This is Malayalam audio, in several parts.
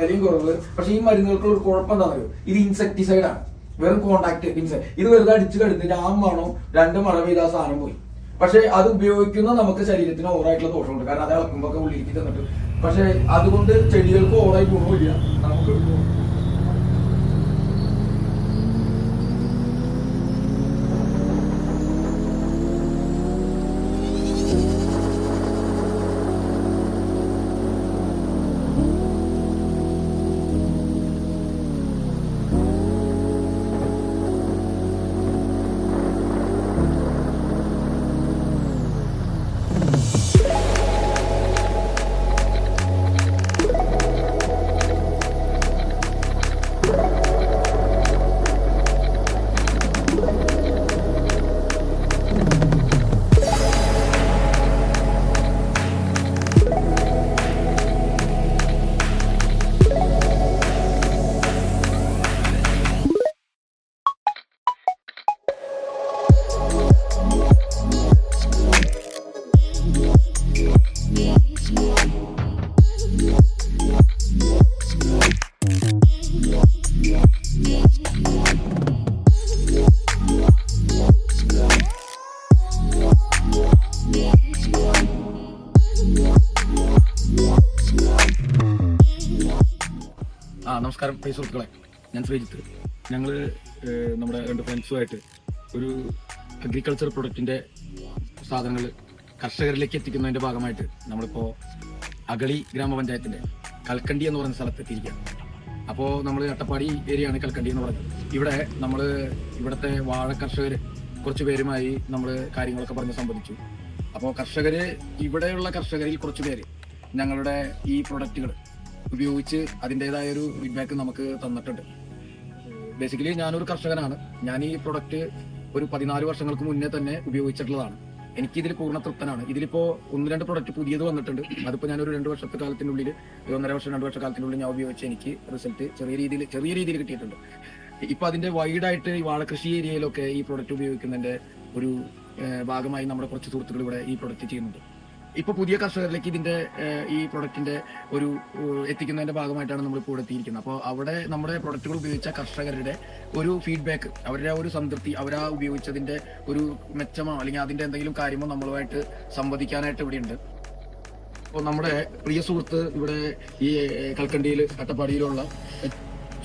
വിലയും കുറവ്. പക്ഷെ ഈ മരുന്നുകൾക്കുള്ള ഒരു കുഴപ്പം എന്താണെന്നറിയോ ഇത് ഇൻസെക്ടിസൈഡ് ആണ്. വെറും കോണ്ടാക്ട് ഇൻസെക്ട് ഇത് വെറുതെ അടിച്ചു കിടന്നിട്ട് ആ മണം രണ്ട് മഴ പെയ്ത ആ സാധനം പോയി. പക്ഷെ അത് ഉപയോഗിക്കുന്ന നമുക്ക് ശരീരത്തിന് ഓറായിട്ടുള്ള ദോഷമുണ്ട്. കാരണം അത് ഇളക്കുമ്പോൾ ഉള്ളിലേക്ക് തന്നിട്ട് പക്ഷെ അതുകൊണ്ട് ചെടികൾക്ക് ഓറായി ഗുണമില്ല നമുക്ക് നമസ്കാരം. പൈസ സുഹൃത്തുക്കളെ ഞാൻ ശ്രീജിത്ത്. ഞങ്ങൾ നമ്മുടെ രണ്ട് ഫ്രണ്ട്സുമായിട്ട് ഒരു അഗ്രികൾച്ചർ പ്രൊഡക്റ്റിന്റെ സാധനങ്ങൾ കർഷകരിലേക്ക് എത്തിക്കുന്നതിന്റെ ഭാഗമായിട്ട് നമ്മളിപ്പോൾ അഗളി ഗ്രാമപഞ്ചായത്തിന്റെ കൽക്കണ്ടി എന്ന് പറയുന്ന സ്ഥലത്ത് എത്തിയിരിക്കുകയാണ്. അപ്പോൾ നമ്മൾ അട്ടപ്പാടി ഏരിയയാണ് കൽക്കണ്ടി എന്ന് പറയുന്നത്. ഇവിടെ നമ്മൾ ഇവിടുത്തെ വാഴ കർഷകർ കുറച്ച് പേരുമായി നമ്മൾ കാര്യങ്ങളൊക്കെ പറഞ്ഞ് സംബന്ധിച്ചു അപ്പോൾ കർഷകർ ഇവിടെയുള്ള കർഷകരിൽ കുറച്ച് പേര് ഞങ്ങളുടെ ഈ പ്രൊഡക്റ്റുകൾ ഉപയോഗിച്ച് അതിന്റെതായ ഒരു ഫീഡ്ബാക്ക് നമുക്ക് തന്നിട്ടുണ്ട്. ബേസിക്കലി ഞാനൊരു കർഷകനാണ്. ഞാൻ ഈ പ്രൊഡക്റ്റ് ഒരു പതിനാല് വർഷങ്ങൾക്ക് മുന്നേ തന്നെ ഉപയോഗിച്ചിട്ടുള്ളതാണ്. എനിക്ക് എനിക്കിതിൽ പൂർണ തൃപ്തനാണ്. ഇതിലിപ്പോ ഒന്ന് രണ്ട് പ്രൊഡക്റ്റ് പുതിയത് വന്നിട്ടുണ്ട്. അതിപ്പോ ഞാനൊരു രണ്ട് വർഷത്തെ കാലത്തിനുള്ളിൽ ഒന്നര വർഷം രണ്ട് വർഷ കാലത്തിനുള്ളിൽ ഞാൻ ഉപയോഗിച്ച് എനിക്ക് റിസൾട്ട് ചെറിയ രീതിയിൽ ചെറിയ രീതിയിൽ കിട്ടിയിട്ടുണ്ട്. ഇപ്പൊ അതിന്റെ വൈഡായിട്ട് ഈ വാഴകൃഷി ഏരിയയിലൊക്കെ ഈ പ്രൊഡക്റ്റ് ഉപയോഗിക്കുന്നതിന്റെ ഒരു ഭാഗമായി നമ്മുടെ കുറച്ച് സുഹൃത്തുക്കൾ ഇവിടെ ഈ പ്രൊഡക്റ്റ് ചെയ്യുന്നുണ്ട്. ഇപ്പൊ പുതിയ കർഷകരിലേക്ക് ഇതിന്റെ ഈ പ്രൊഡക്റ്റിന്റെ ഒരു എത്തിക്കുന്നതിന്റെ ഭാഗമായിട്ടാണ് നമ്മൾ ഇപ്പോൾ എത്തിയിരിക്കുന്നത്. അപ്പോൾ അവിടെ നമ്മുടെ പ്രൊഡക്റ്റുകൾ ഉപയോഗിച്ച കർഷകരുടെ ഒരു ഫീഡ്ബാക്ക് അവരുടെ ഒരു സംതൃപ്തി അവരാ ഉപയോഗിച്ചതിന്റെ ഒരു മെച്ചമോ അല്ലെങ്കിൽ അതിന്റെ എന്തെങ്കിലും കാര്യമോ നമ്മളുമായിട്ട് സംവദിക്കാനായിട്ട് ഇവിടെയുണ്ട്. അപ്പോൾ നമ്മുടെ പ്രിയ സുഹൃത്ത് ഇവിടെ ഈ കൽക്കണ്ടിയിൽ അട്ടപ്പാടിയിലുള്ള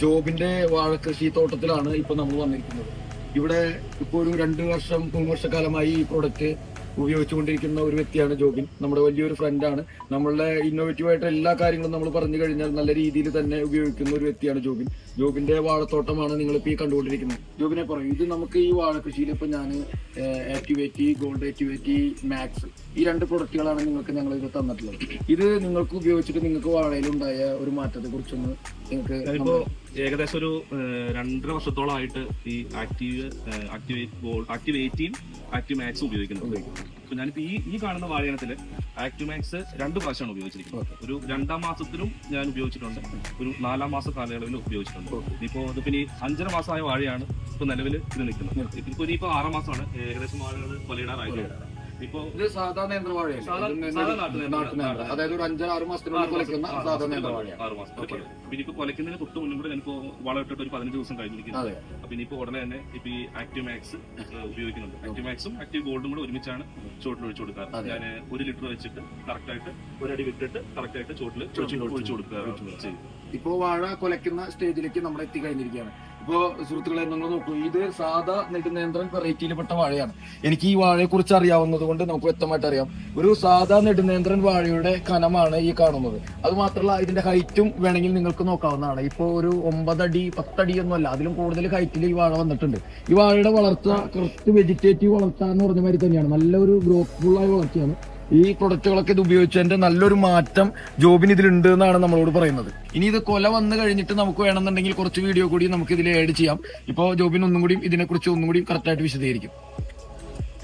ജോബിന്റെ വാഴകൃഷി തോട്ടത്തിലാണ് ഇപ്പൊ നമ്മൾ വന്നിരിക്കുന്നത്. ഇവിടെ ഇപ്പോൾ ഒരു രണ്ട് വർഷം മൂന്ന് വർഷക്കാലമായി ഈ പ്രോഡക്റ്റ് ഉപയോഗിച്ചുകൊണ്ടിരിക്കുന്ന ഒരു വ്യക്തിയാണ് ജോബിൻ. നമ്മുടെ വലിയൊരു ഫ്രണ്ടാണ് നമ്മളുടെ ഇന്നോവേറ്റീവ് ആയിട്ട് എല്ലാ കാര്യങ്ങളും നമ്മൾ പറഞ്ഞു കഴിഞ്ഞാൽ നല്ല രീതിയിൽ തന്നെ ഉപയോഗിക്കുന്ന ഒരു വ്യക്തിയാണ് ജോബിൻ. ജോബിന്റെ വാഴത്തോട്ടമാണ് നിങ്ങൾ ഇപ്പോൾ ഈ കണ്ടുകൊണ്ടിരിക്കുന്നത്. ജോബിനെ പറയും ഇത് നമുക്ക് ഈ വാഴ കൃഷിയിൽ ഇപ്പൊ ഞാൻ ആക്ടിവേറ്റി ഗോൾഡ് ആക്ടിവേറ്റി മാക്സ് ഈ രണ്ട് പ്രൊഡക്റ്റുകളാണ് നിങ്ങൾക്ക് ഞങ്ങൾ ഇത് തന്നിട്ടുള്ളത്. ഇത് നിങ്ങൾക്ക് ഉപയോഗിച്ചിട്ട് നിങ്ങൾക്ക് വാഴയിലുണ്ടായ ഒരു മാറ്റത്തെ കുറിച്ചൊന്ന് നിങ്ങൾക്ക് ഏകദേശം ഒരു രണ്ടര വർഷത്തോളമായിട്ട് ഈ active activate ball active eighteen active max ഉപയോഗിക്കുന്നുണ്ട് അപ്പൊ ഞാനിപ്പോ ഈ ഈ കാണുന്ന വാഴയിനത്തിൽ ആക്റ്റീവ് മാക്സ് രണ്ട് പ്രാവശ്യമാണ് ഉപയോഗിച്ചിരിക്കുന്നത്. ഒരു രണ്ടാം മാസത്തിലും ഞാൻ ഉപയോഗിച്ചിട്ടുണ്ട്. ഒരു നാലാം മാസ കാലയളവിൽ ഉപയോഗിച്ചിട്ടുണ്ട്. ഇപ്പോ അത് പിന്നെ അഞ്ചര മാസമായ വാഴയാണ് ഇപ്പൊ നിലവിൽ ഇത് നിൽക്കുന്നത്. ഇപ്പൊ ഇനിയിപ്പോ ആറാം മാസമാണ് ഏകദേശം വാഴകൾ കൊലയിടാറായിട്ടുണ്ട് ഇത് സാധാ നേന്ത്രവാഴയാണ്. അതായത് ഒരു അഞ്ചര ആറ് മാസത്തിനുള്ളിൽ കൊലക്കുന്ന സാധാ നേന്ത്രവാഴയാണ്. ആറ് മാസം. കൊലക്കുന്നതിന് തൊട്ട് മുന്നും കൂടെ ഞാനിപ്പോ വളമിട്ടിട്ട് ഒരു പതിനഞ്ച് ദിവസം കഴിഞ്ഞിരിക്കുന്നത് അപ്പൊ ഇനിയിപ്പോ ഉടനെ തന്നെ ഇപ്പൊ ഈ ആക്റ്റീവ് മാക്സ് ഉപയോഗിക്കുന്നുണ്ട്. ആക്റ്റീവ് മാക്സും ആക്റ്റീവ് ഗോൾഡും കൂടെ ഒരുമിച്ചാണ് ചോട്ടിൽ ഒഴിച്ചു കൊടുക്കാറ്. ഞാൻ ഒരു ലിറ്റർ വെച്ചിട്ട് കറക്റ്റ് ആയിട്ട് ഒരടി വിട്ടിട്ട് കറക്റ്റ് ആയിട്ട് ചോട്ടിൽ ഒഴിച്ചു കൊടുക്കുക ഇപ്പോ വാഴ കൊലക്കുന്ന സ്റ്റേജിലേക്ക് നമ്മൾ എത്തിക്കഴിഞ്ഞിരിക്കുകയാണ് ഇപ്പോ സുഹൃത്തുക്കളെ നിങ്ങൾ നോക്കൂ ഇത് സാധാ നെടുനേന്ത്രൻ വെറൈറ്റിയിൽപ്പെട്ട വാഴയാണ്. എനിക്ക് ഈ വാഴയെ കുറിച്ച് അറിയാവുന്നത് കൊണ്ട് നമുക്ക് വ്യക്തമായിട്ട് അറിയാം. ഒരു സാധാ നെടുനേന്ത്രൻ വാഴയുടെ കനമാണ് ഈ കാണുന്നത്. അത് മാത്രമല്ല ഇതിന്റെ ഹൈറ്റും വേണമെങ്കിൽ നിങ്ങൾക്ക് നോക്കാവുന്നതാണ്. ഇപ്പോൾ ഒരു ഒമ്പതടി പത്തടി ഒന്നും അല്ല അതിലും കൂടുതൽ ഹൈറ്റിൽ ഈ വാഴ വന്നിട്ടുണ്ട്. ഈ വാഴയുടെ വളർച്ച കുറച്ച് വെജിറ്റേറ്റീവ് വളർച്ച എന്ന് പറഞ്ഞ മാതിരി തന്നെയാണ്. നല്ലൊരു ഗ്രോത്ത്ഫുൾ ആയ വളർച്ചയാണ്. ഈ പ്രൊഡക്റ്റുകളൊക്കെ ഇത് ഉപയോഗിച്ചതിന്റെ നല്ലൊരു മാറ്റം ജോബിന് ഇതിലുണ്ട് എന്നാണ് നമ്മളോട് പറയുന്നത്. ഇനി ഇത് കൊല വന്നു കഴിഞ്ഞിട്ട് നമുക്ക് വേണമെന്നുണ്ടെങ്കിൽ കുറച്ച് വീഡിയോ കൂടി നമുക്ക് ഇതിൽ ആഡ് ചെയ്യാം. ഇപ്പോൾ ജോബിന് ഒന്നും കൂടി ഇതിനെക്കുറിച്ച് ഒന്നും കൂടി കറക്റ്റായിട്ട് വിശദീകരിക്കും.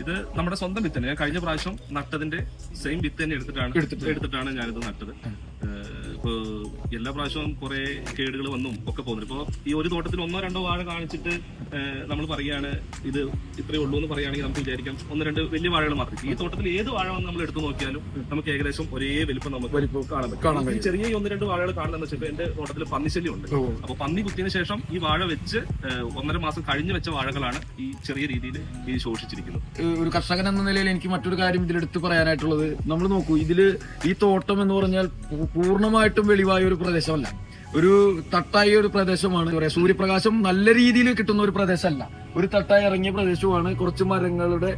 ഇത് നമ്മുടെ സ്വന്തം വിത്ത് തന്നെ. കഴിഞ്ഞ പ്രാവശ്യം നട്ടതിന്റെ സെയിം വിത്ത് തന്നെ എടുത്തിട്ടാണ് എടുത്തിട്ട്. എടുത്തിട്ടാണ് ഞാനിത് നട്ടത്. ഇപ്പോ ഇപ്പൊ എല്ലാ പ്രാവശ്യവും കുറെ കേടുകൾ വന്നും ഒക്കെ പോകുന്നുണ്ട്. ഇപ്പോ ഈ ഒരു തോട്ടത്തിൽ ഒന്നോ രണ്ടോ വാഴ കാണിച്ചിട്ട് നമ്മൾ പറയുകയാണ് ഇത് ഇത്രയേ ഉള്ളൂ എന്ന് പറയുകയാണെങ്കിൽ നമുക്ക് വിചാരിക്കാം. ഒന്ന് രണ്ട് വലിയ വാഴകൾ മാത്രം. ഈ തോട്ടത്തിൽ ഏത് വാഴ നമ്മൾ എടുത്തു നോക്കിയാലും നമുക്ക് ഏകദേശം ഒരേ വലിപ്പം നമുക്ക് കാണാൻ പറ്റും. ഈ ചെറിയ ഒന്ന് രണ്ട് വാഴകൾ കാണുന്ന വെച്ചാൽ എന്റെ തോട്ടത്തിൽ പന്നിശല്യം ഉണ്ട് അപ്പൊ പന്നി കുത്തിയതിനു ശേഷം ഈ വാഴ വെച്ച് ഒന്നര മാസം കഴിഞ്ഞു വെച്ച വാഴകളാണ് ഈ ചെറിയ രീതിയിൽ ഈ ശോഷിച്ചിരിക്കുന്നത്. ഒരു കർഷകൻ എന്ന നിലയിൽ എനിക്ക് മറ്റൊരു കാര്യം ഇതിലെടുത്ത് പറയാനായിട്ടുള്ളത്. നമ്മൾ നോക്കൂ ഇതിൽ ഈ തോട്ടം എന്ന് പറഞ്ഞാൽ പൂർണമായിട്ടും വെളിവായ ഒരു പ്രദേശമല്ല. ഒരു തട്ടായ ഒരു പ്രദേശമാണ്. പറയാ സൂര്യപ്രകാശം നല്ല രീതിയിൽ കിട്ടുന്ന ഒരു പ്രദേശമല്ല. ഒരു തട്ടായി ഇറങ്ങിയ പ്രദേശമാണ് കുറച്ച് മരങ്ങളുടെ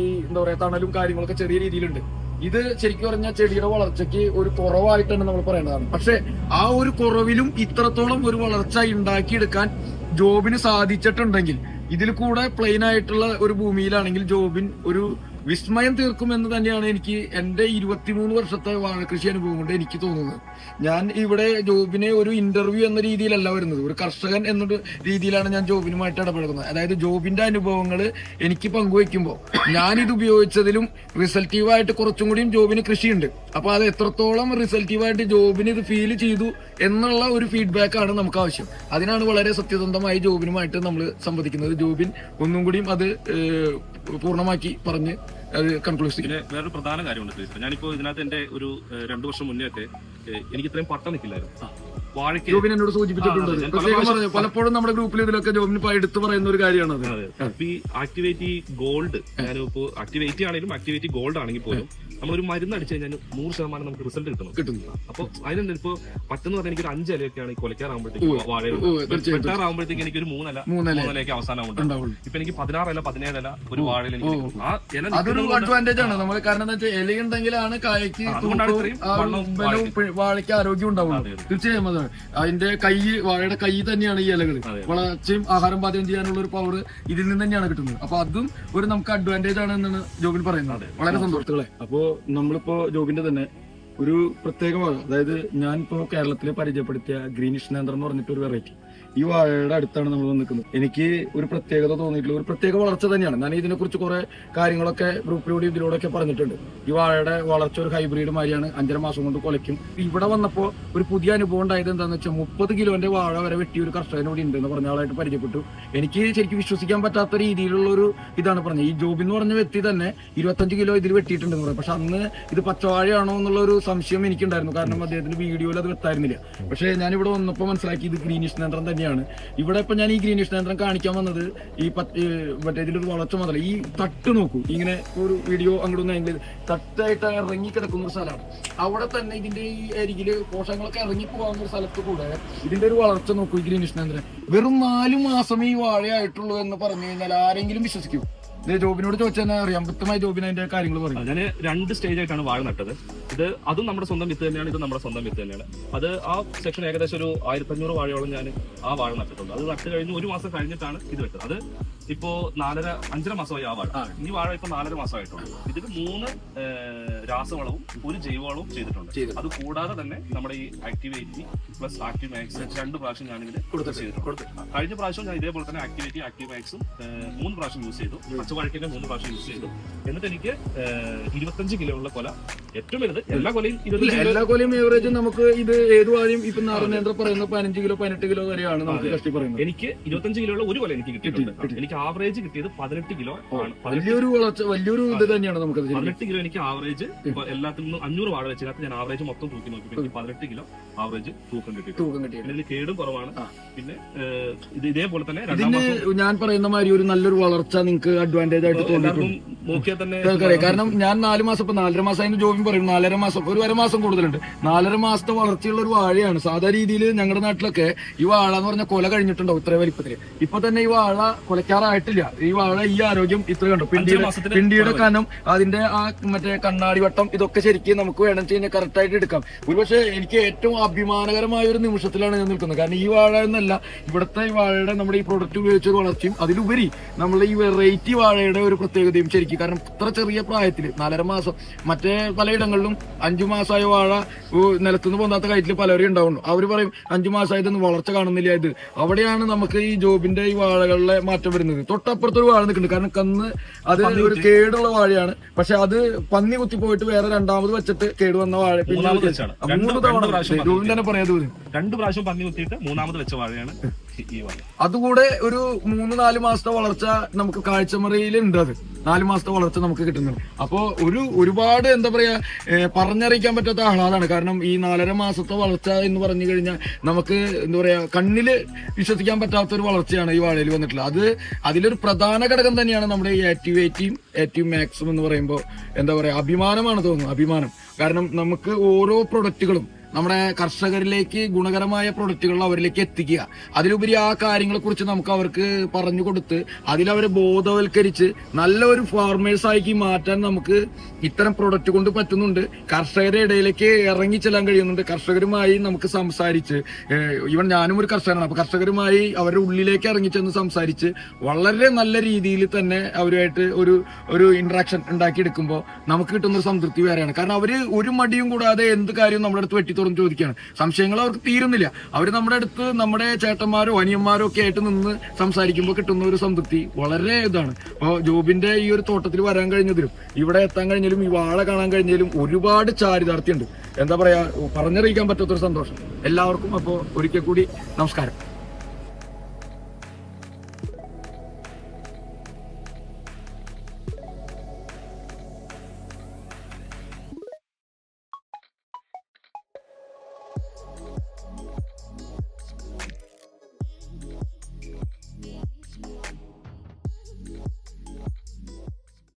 ഈ എന്താ പറയാ തണലും കാര്യങ്ങളൊക്കെ ചെറിയ രീതിയിലുണ്ട്. ഇത് ശരിക്കും പറഞ്ഞാൽ ചെടിയുടെ വളർച്ചയ്ക്ക് ഒരു കുറവായിട്ടാണ് നമ്മൾ പറയേണ്ടതാണ്. പക്ഷെ ആ ഒരു കുറവിലും ഇത്രത്തോളം ഒരു വളർച്ച ഉണ്ടാക്കിയെടുക്കാൻ ജോബിന് സാധിച്ചിട്ടുണ്ടെങ്കിൽ ഇതിൽ കൂടെ പ്ലെയിൻ ആയിട്ടുള്ള ഒരു ഭൂമിയിലാണെങ്കിൽ ജോബിൻ ഒരു വിസ്മയം തീർക്കുമെന്ന് തന്നെയാണ് എനിക്ക് എന്റെ ഇരുപത്തിമൂന്ന് വർഷത്തെ വാഴകൃഷി അനുഭവം കൊണ്ട് എനിക്ക് തോന്നുന്നത്. ഞാൻ ഇവിടെ ജോബിനെ ഒരു ഇന്റർവ്യൂ എന്ന രീതിയിലല്ല വരുന്നത്. ഒരു കർഷകൻ എന്നൊരു രീതിയിലാണ് ഞാൻ ജോബിനുമായിട്ട് ഇടപെടുന്നത് അതായത് ജോബിന്റെ അനുഭവങ്ങൾ എനിക്ക് പങ്കുവെക്കുമ്പോൾ ഞാനിത് ഉപയോഗിച്ചതിലും റിസൾട്ടീവായിട്ട് കുറച്ചും കൂടിയും ജോബിന് കൃഷിയുണ്ട്. അപ്പോൾ അത് എത്രത്തോളം റിസൾട്ടീവായിട്ട് ജോബിന് ഇത് ഫീൽ ചെയ്തു എന്നുള്ള ഒരു ഫീഡ്ബാക്ക് ആണ് നമുക്ക് ആവശ്യം. അതിനാണ് വളരെ സത്യസന്ധമായി ജോബിനുമായിട്ട് നമ്മൾ സംവദിക്കുന്നത്. ജോബിൻ ഒന്നും കൂടിയും അത് പൂർണമാക്കി പറഞ്ഞ് കൺക്ലൂസ് ചെയ്യും വേറൊരു പ്രധാന കാര്യമുണ്ട് ഞാനിപ്പോ ഇതിനകത്ത് എന്റെ ഒരു രണ്ടു വർഷം മുന്നേ ഒക്കെ എനിക്ക് ഇത്രയും പട്ട നിൽക്കില്ലായിരുന്നു. ജോബിൻ എന്നോട് സൂചിപ്പിച്ചിട്ടുണ്ട്. പ്രത്യേകം പറഞ്ഞു പലപ്പോഴും നമ്മുടെ ഗ്രൂപ്പിൽ ഇതിലൊക്കെ ജോബിന് എടുത്തു പറയുന്ന ഒരു കാര്യമാണ്. അപ്പൊ ഈ ആക്ടിവേറ്റ് ഗോൾഡ് ഞാനിപ്പോ ആക്ടിവേറ്റ് ആണെങ്കിലും ആക്ടിവേറ്റ് ഗോൾഡ് ആണെങ്കിൽ പോലും നമ്മളൊരു മരുന്ന് അടിച്ചു കഴിഞ്ഞാൽ നൂറ് ശതമാനം നമുക്ക് റിസൾട്ട് കിട്ടണം. കിട്ടുന്നു. അപ്പൊ അതിനെന്താ ഇപ്പൊ പറ്റെന്ന് പറഞ്ഞാൽ എനിക്ക് ഒരു അഞ്ച് ഇലയൊക്കെയാണ് ഈ കൊലക്കാറാകുമ്പോഴത്തേക്ക് വാഴ ഓ, തീർച്ചയായിട്ടും. വെട്ടാറാകുമ്പോഴത്തേക്ക് എനിക്ക് ഒരു മൂന്നല മൂന്നല മൂന്നലയൊക്കെ അവസാനം ഉണ്ട് ഉണ്ടാവുള്ളൂ. ഇപ്പൊ എനിക്ക് പതിനാറ് ഇല പതിനേഴ് ഇല ഒരു വാഴയിൽ എനിക്ക് കിട്ടും. ആ ഇല അതൊരു അഡ്വാന്റേജ് ആണ്. നമ്മൾ കാരണം എന്താ വെച്ചാൽ ഇലയുണ്ടെങ്കിലാണ് കായ്ക്ക് വാഴയ്ക്ക്. ആരോഗ്യം ഉണ്ടാവുള്ളൂ. തീർച്ചയായും അതെ. തീർച്ചയായും അതിന്റെ കൈ വാഴയുടെ കൈ തന്നെയാണ് ഈ ഇലകൾ. വളർച്ചയും ആഹാരം പാചകം ചെയ്യാനുള്ള ഒരു പവർ ഇതിൽ നിന്ന് തന്നെയാണ് കിട്ടുന്നത്. അപ്പൊ അതും ഒരു നമുക്ക് അഡ്വാന്റേജ് ആണ് എന്നാണ് ജോബിൻ പറയുന്നത്. വളരെ സന്തോഷത്തോടെ അപ്പോ നമ്മളിപ്പോ ജോബിന്റെ തന്നെ ഒരു പ്രത്യേക വാഴ അതായത് ഞാൻ ഇപ്പോ കേരളത്തിൽ പരിചയപ്പെടുത്തിയ ഗ്രീനിഷ് നേന്ത്രം എന്ന് പറഞ്ഞിട്ട് ഒരു വെറൈറ്റി ഈ വാഴയുടെ അടുത്താണ് നമ്മൾ നിൽക്കുന്നത്. എനിക്ക് ഒരു പ്രത്യേകത തോന്നിയിട്ടുള്ള ഒരു പ്രത്യേക വളർച്ച തന്നെയാണ്. ഞാൻ ഇതിനെക്കുറിച്ച് കുറെ കാര്യങ്ങളൊക്കെ ഗ്രൂപ്പിലൂടെ ഇതിലൂടെ ഒക്കെ പറഞ്ഞിട്ടുണ്ട്. ഈ വാഴയുടെ വളർച്ച ഒരു ഹൈബ്രിഡ് മാതിരിയാണ്. അഞ്ചര മാസം കൊണ്ട് കൊലയ്ക്കും. ഇവിടെ വന്നപ്പോൾ ഒരു പുതിയ അനുഭവം ഉണ്ടായത് എന്താണെന്ന് വെച്ചാൽ മുപ്പത് കിലോന്റെ വാഴ വരെ വെട്ടി ഒരു കർഷകനോട് ഉണ്ട് എന്ന് പറഞ്ഞ ആളായിട്ട് പരിചയപ്പെട്ടു. എനിക്ക് ശരിക്കും വിശ്വസിക്കാൻ പറ്റാത്ത രീതിയിലുള്ള ഒരു ഇതാണ് പറഞ്ഞത്. ഈ ജോബിൻ എന്ന് പറഞ്ഞ വ്യക്തി തന്നെ ഇരുപത്തഞ്ച് കിലോ ഇതിൽ വെട്ടിയിട്ടുണ്ടെന്ന് പറയും. പക്ഷെ അന്ന് ഇത് പച്ചവാഴയാണോ എന്നുള്ള ഒരു സംശയം എനിക്കുണ്ടായിരുന്നു. കാരണം അദ്ദേഹത്തിന്റെ വീഡിയോയിൽ അത് വെത്തായിരുന്നില്ല പക്ഷേ ഞാൻ ഇവിടെ വന്നപ്പോൾ മനസ്സിലാക്കി ഇത് ഗ്രീനിഷ് നേന്ത്രം തന്നെയാണ്. ഇവിടെ ഇപ്പൊ ഞാൻ ഈ ഗ്രീനിഷ് നേന്ത്രം കാണിക്കാൻ വന്നത് ഈ പത്ത് മറ്റേ ഇതിലൊരു വളർച്ച മാത്രമല്ല ഈ തട്ട് നോക്കൂ. ഇങ്ങനെ ഒരു വീഡിയോ അങ്ങോട്ട് എങ്കിൽ തട്ടായിട്ട് ഇറങ്ങി കിടക്കുന്ന ഒരു സ്ഥലമാണ്. അവിടെ തന്നെ ഇതിന്റെ ഈ അരികിൽ പോഷകങ്ങളൊക്കെ ഇറങ്ങി പോകാവുന്ന ഒരു സ്ഥലത്ത് കൂടെ ഇതിന്റെ ഒരു വളർച്ച നോക്കൂ ഈ ഗ്രീനിഷ് നേന്ത്രം വെറും നാലു മാസമേ ഈ വാഴയായിട്ടുള്ളൂ എന്ന് പറഞ്ഞു കഴിഞ്ഞാൽ ആരെങ്കിലും വിശ്വസിക്കൂ. ജോബിനോട് ചോദിച്ചാൽ അറിയാം. വ്യക്തമായി ജോബിന് അതിന്റെ കാര്യങ്ങൾ പറയും. ഞാൻ രണ്ട് സ്റ്റേജ് ആയിട്ടാണ് വാഴ നട്ടത്. ഇത് അതും നമ്മുടെ സ്വന്തം വിത്ത് തന്നെയാണ് ഇത് നമ്മുടെ സ്വന്തം വിത്ത് തന്നെയാണ്. അത് ആ സെക്ഷൻ ഏകദേശം ഒരു ആയിരത്തഞ്ഞൂറ് വാഴയോളം ഞാൻ ആ വാഴ നട്ടിട്ടുണ്ട്. അത് നട്ട് കഴിഞ്ഞ് ഒരു മാസം കഴിഞ്ഞിട്ടാണ് ഇത് വെട്ടത്. അത് ഇപ്പോ നാലര അഞ്ചര മാസമായി ആ വാഴ ഈ വാഴ ഇപ്പൊ നാലര മാസമായിട്ടുണ്ട്. ഇതിൽ മൂന്ന് രാസവളവും ഒരു ജൈവവളവും ചെയ്തിട്ടുണ്ട്. അത് കൂടാതെ തന്നെ നമ്മുടെ ഈ ആക്ടിവേറ്റി പ്ലസ് ആക്റ്റീവ് മാക്സ് രണ്ട് പ്രാവശ്യം ഞാൻ ഇതിൽ ചെയ്തിട്ടുണ്ട്. കഴിഞ്ഞ പ്രാവശ്യം ഞാൻ ഇതേപോലെ തന്നെ ആക്ടിവേറ്റി ആക്റ്റീവ് മാക്സും മൂന്ന് പ്രാവശ്യം യൂസ് ചെയ്തു. പച്ചവാഴക്കിന്റെ മൂന്ന് പ്രാവശ്യം യൂസ് ചെയ്തു. എന്നിട്ട് എനിക്ക് ഇരുപത്തഞ്ച് കിലോ ഉള്ള കൊല ഏറ്റവും വലുത് എല്ലാ കൊലയും എല്ലാ കൊലയും ഏവറേജ് നമുക്ക് ഇത് ഏത് വാഴയും ഇപ്പൊ നാരനേന്ദ്ര പറയുന്ന പതിനഞ്ച് കിലോ പതിനെട്ട് കിലോ വരെയാണ് നമുക്ക് കഷ്ടി പറയുന്നത്. എനിക്ക് ഇരുപത്തഞ്ച് കിലോ ഉള്ള ഒരു കൊല എനിക്ക് കിട്ടിയിട്ടുണ്ട്. എനിക്ക് ആവറേജ് കിട്ടിയത് പതിനെട്ട് കിലോ ആണ്. വലിയൊരു വളർച്ച വലിയൊരു ഇത് തന്നെയാണ് നമുക്ക്. പതിനെട്ട് കിലോ എനിക്ക് ആവറേജ് എല്ലാത്തിൽ നിന്നും അഞ്ഞൂറ് വാഴ വെച്ചതിനകത്ത് ഞാൻ ആവറേജ് മൊത്തം തൂക്കി നോക്കി. എനിക്ക് പതിനെട്ട് കിലോ ആവറേജ് തൂക്കം കിട്ടി തൂക്കം കിട്ടി പിന്നെ കേടും കുറവാണ്. പിന്നെ ഇത് ഇതേപോലെ തന്നെ ഇതിന് ഞാൻ പറയുന്ന മാതിരി ഒരു നല്ലൊരു വളർച്ച നിങ്ങൾക്ക് അഡ്വാന്റേജ് ആയിട്ട് തോന്നിയിട്ടുണ്ട്. നോക്കിയാൽ തന്നെ കാരണം ഞാൻ നാല് മാസം ഇപ്പൊ നാലര മാസം അതിന് ജോബിൻ പറയും. നാലര മാസം ഒരു വര മാസം കൂടുതലുണ്ട്. നാലര മാസത്തെ വളർച്ചയുള്ള ഒരു വാഴയാണ്. സാധാ രീതിയിൽ ഞങ്ങളുടെ നാട്ടിലൊക്കെ ഈ വാഴ എന്ന് പറഞ്ഞ കൊല കഴിഞ്ഞിട്ടുണ്ടാവും ഇത്ര വലിപ്പത്തിൽ. ഇപ്പൊ തന്നെ ഈ വാഴ കൊലക്കാറായിട്ടില്ല ഈ വാഴ ഈ ആരോഗ്യം ഇത്ര കണ്ടു. പിണ്ടിയുടെ പിണ്ടിയുടെ കനം അതിന്റെ ആ മറ്റേ കണ്ണാടി വട്ടം ഇതൊക്കെ ശരിക്കും നമുക്ക് വേണം കഴിഞ്ഞാൽ കറക്റ്റായിട്ട് എടുക്കാം. ഒരുപക്ഷെ എനിക്ക് ഏറ്റവും അഭിമാനകരമായ ഒരു നിമിഷത്തിലാണ് ഞാൻ നിൽക്കുന്നത്. കാരണം ഈ വാഴ എന്നല്ല ഇവിടുത്തെ ഈ വാഴയുടെ നമ്മുടെ ഈ പ്രൊഡക്റ്റ് ഉപയോഗിച്ച ഒരു വളർച്ചയും അതിലുപരി നമ്മുടെ ഈ വെറൈറ്റി വാഴയുടെ ഒരു പ്രത്യേകതയും ശരിക്കും. കാരണം ഇത്ര ചെറിയ പ്രായത്തിൽ നാലര മാസം മറ്റേ പലയിടങ്ങളിലും അഞ്ചു മാസമായ വാഴ നിലത്തുനിന്ന് പോകാത്ത കയറ്റിൽ പലരും ഉണ്ടാവുള്ളൂ അവർ പറയും അഞ്ചു മാസമായതൊന്നും വളർച്ച കാണുന്നില്ല ഇത്. അവിടെയാണ് നമുക്ക് ഈ ജോബിന്റെ ഈ വാഴകളിലെ മാറ്റം വരുന്നത്. തൊട്ടപ്പുറത്തൊരു വാഴ നിൽക്കുന്നുണ്ട്. കാരണം കന്ന് അത് ഒരു കേടുള്ള വാഴയാണ്. പക്ഷെ അത് പന്നി കുത്തി പോയിട്ട് വേറെ രണ്ടാമത് വെച്ചിട്ട് കേട് വന്ന വാഴ പിന്നെ മൂന്നാമത് വെച്ചാണ്. ആ, രണ്ട് മൂന്ന് തവണ രണ്ട് പ്രാവശ്യം പന്നി കുത്തിയിട്ട് മൂന്നാമത് വെച്ച വാഴയാണ്. അതുകൂടെ ഒരു മൂന്ന് നാല് മാസത്തെ വളർച്ച നമുക്ക് കാഴ്ചമറയിൽ ഉണ്ട് അത്. നാല് മാസത്തെ വളർച്ച നമുക്ക് കിട്ടുന്നുണ്ട്. അപ്പോൾ ഒരു ഒരുപാട് എന്താ പറയാ പറഞ്ഞറിയിക്കാൻ പറ്റാത്ത ആഹ്ലാദാണ്. കാരണം ഈ നാലര മാസത്തെ വളർച്ച എന്ന് പറഞ്ഞു കഴിഞ്ഞാൽ നമുക്ക് എന്താ പറയാ കണ്ണിൽ വിശ്വസിക്കാൻ പറ്റാത്ത ഒരു വളർച്ചയാണ് ഈ വാഴയിൽ വന്നിട്ടുള്ളത്. അത് അതിലൊരു പ്രധാന ഘടകം തന്നെയാണ് നമ്മുടെ ഈ ആക്ടിവേറ്റിയും ആക്റ്റീവ് മാക്സിമം എന്ന് പറയുമ്പോൾ എന്താ പറയാ അഭിമാനമാണ് തോന്നുന്നു അഭിമാനം. കാരണം നമുക്ക് ഓരോ പ്രൊഡക്റ്റുകളും നമ്മുടെ കർഷകരിലേക്ക് ഗുണകരമായ പ്രൊഡക്റ്റുകൾ അവരിലേക്ക് എത്തിക്കുക. അതിലുപരി ആ കാര്യങ്ങളെ കുറിച്ച് നമുക്ക് അവർക്ക് പറഞ്ഞു കൊടുത്ത് അതിലവരെ ബോധവൽക്കരിച്ച് നല്ലൊരു ആക്കി മാറ്റാൻ നമുക്ക് ഇത്തരം പ്രൊഡക്റ്റ് കൊണ്ട് പറ്റുന്നുണ്ട്. കർഷകരുടെ ഇടയിലേക്ക് ഇറങ്ങി ചെല്ലാൻ കഴിയുന്നുണ്ട്. കർഷകരുമായി നമുക്ക് സംസാരിച്ച് ഈവൻ ഞാനും ഒരു കർഷകനാണ്. അപ്പൊ കർഷകരുമായി അവരുടെ ഉള്ളിലേക്ക് ഇറങ്ങി ചെന്ന് സംസാരിച്ച് വളരെ നല്ല രീതിയിൽ തന്നെ അവരുമായിട്ട് ഒരു ഒരു ഇന്ററാക്ഷൻ ഉണ്ടാക്കിയെടുക്കുമ്പോൾ നമുക്ക് കിട്ടുന്ന ഒരു സംതൃപ്തി വേറെയാണ്. കാരണം അവർ ഒരു മടിയും കൂടാതെ എന്ത് കാര്യവും നമ്മുടെ അടുത്ത് വെട്ടി തുറന്ന് ചോദിക്കുകയാണ്. സംശയങ്ങൾ അവർക്ക് തീരുന്നില്ല. അവർ നമ്മുടെ അടുത്ത് നമ്മുടെ ചേട്ടന്മാരോ അനിയന്മാരോ ഒക്കെ ആയിട്ട് നിന്ന് സംസാരിക്കുമ്പോൾ കിട്ടുന്ന ഒരു സംതൃപ്തി വളരെ ഇതാണ്. അപ്പോൾ ജോബിന്റെ ഈ ഒരു തോട്ടത്തിൽ വരാൻ കഴിഞ്ഞതിലും ഇവിടെ എത്താൻ കഴിഞ്ഞാലും ഈ വാഴ കാണാൻ കഴിഞ്ഞാലും ഒരുപാട് ചാരിതാർത്ഥ്യമുണ്ട്. എന്താ പറയാ പറഞ്ഞറിയിക്കാൻ പറ്റാത്തൊരു സന്തോഷം. എല്ലാവർക്കും അപ്പോൾ ഒരിക്കൽ കൂടി നമസ്കാരം.